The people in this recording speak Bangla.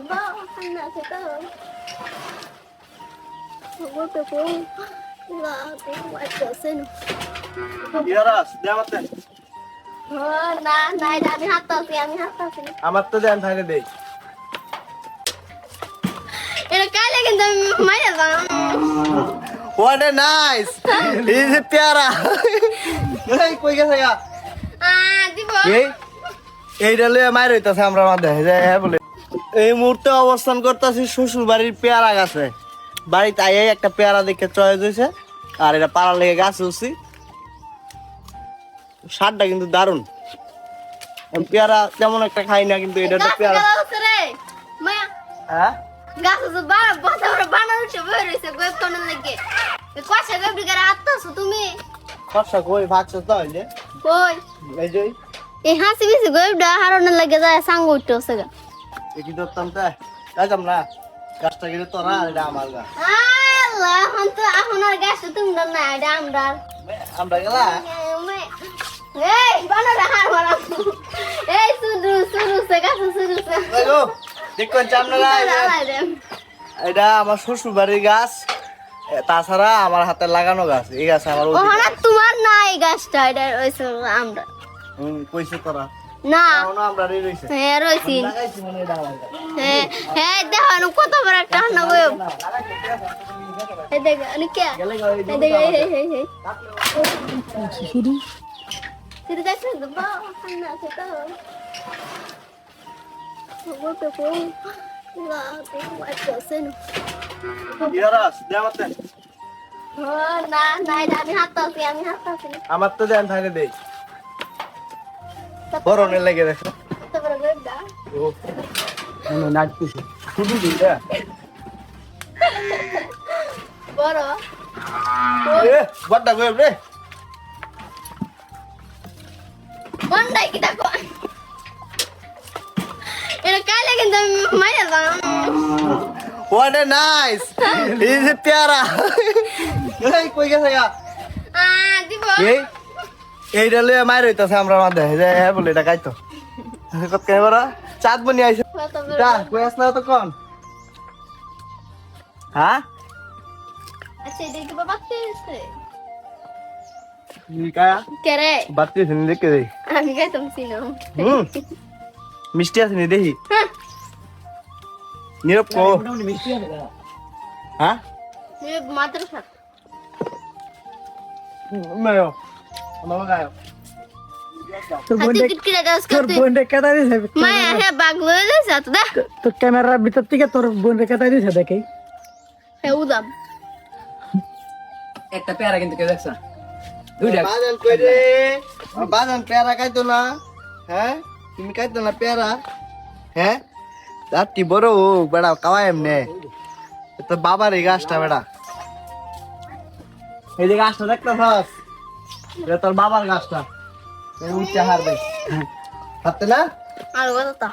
ba? Anak kita. Aku tuh pun lah aku buat dosen. ইয়ারাস দে আমার দেন Oh, nah, nah, আমি হাঁটতাছি আমি হাঁটতাছি আমার তো দেন থাকে মাইরা যাম। হোয়াট এ নাইস ইজ প্যারা এই কই গেছে গা? আহ দিব। এই এইটা লইয়া মায়ের হইতাছে আমরা মাঝে। যে হ্যাঁ বলে। এই মুহূর্তে অবস্থান করতেছি শ্বশুর বাড়ির পেয়ারা গাছে। বাড়িতে আইয়াই একটা পেয়ারা দেখে চয়েস হয়েছে। আর এটা পাড়া লেগে গাছ উঠছি। স্বাদটা কিন্তু দারুণ। পেয়ারা তেমন একটা খাই না কিন্তু এটা পেয়ারা। হ্যাঁ? তুমি? খরচা কই ভাগছো তো এই কই? এই হাসি হারানোর লাগে যায় সাঙ্গ উঠতেছে গা। একই ধরতাম তাই যাইতাম না। গাছটা কিন্তু তোরা আর এটা আমার গাছ। আল্লাহ এখন তো এখন আর গাছ তোমরা না এটা আমরা। আমরা গেলা? এই হার সে গাছ সে এটা আমার শ্বশুর বাড়ির গাছ তাছাড়া আমার হাতে লাগানো গাছ। এই গাছ আমার তোমার না এই গাছটা এটা আমরা। হুম, কইছে তোরা। না। হ্যাঁ রয়েছি। হ্যাঁ হ্যাঁ দেখো কত বড় একটা হান্না গো দেখ দেখ শুধু দে আমার তো। দেন থাকে দেই। বরণে লেগে দেখো। কত বড়। গড়া ও মানে নাচতেছে শুধু দিটা বড় এ বড়টা গো? রে বন্ডাই এইটা লইয়া মায়ের হইতাছে আমরা মাঝে যে হ্যাঁ বলে এটা খাইতো। কত কে বড়? চাঁদ বনি আইছে। তা কই আস না তো কোন হ্যাঁ? আচ্ছা এটা কি বাবা মিষ্টি আছে নি দেখি। নীরব কো। হ্যাঁ? মাত্র তোর হ্যাঁ ক্যামেরার ভিতর থেকে তোর দিছে দেখে। হ্যাঁ উদাম। একটা পেয়ারা কিন্তু কেউ দেখছ দুইটা। বাজান কই রে? বাজান পেয়ারা খাইতো না? হ্যাঁ? তুমি খাইতো না পেয়ারা? হ্যাঁ? রাত্রি বড় বেড়া কাওয়াই এমনে। তো বাবার এই গাছটা বেড়া। এই যে গাছটা দেখতেছস? এটা তোর বাবার গাছটা। উঠতে হারবে। হাতে না? আর কথা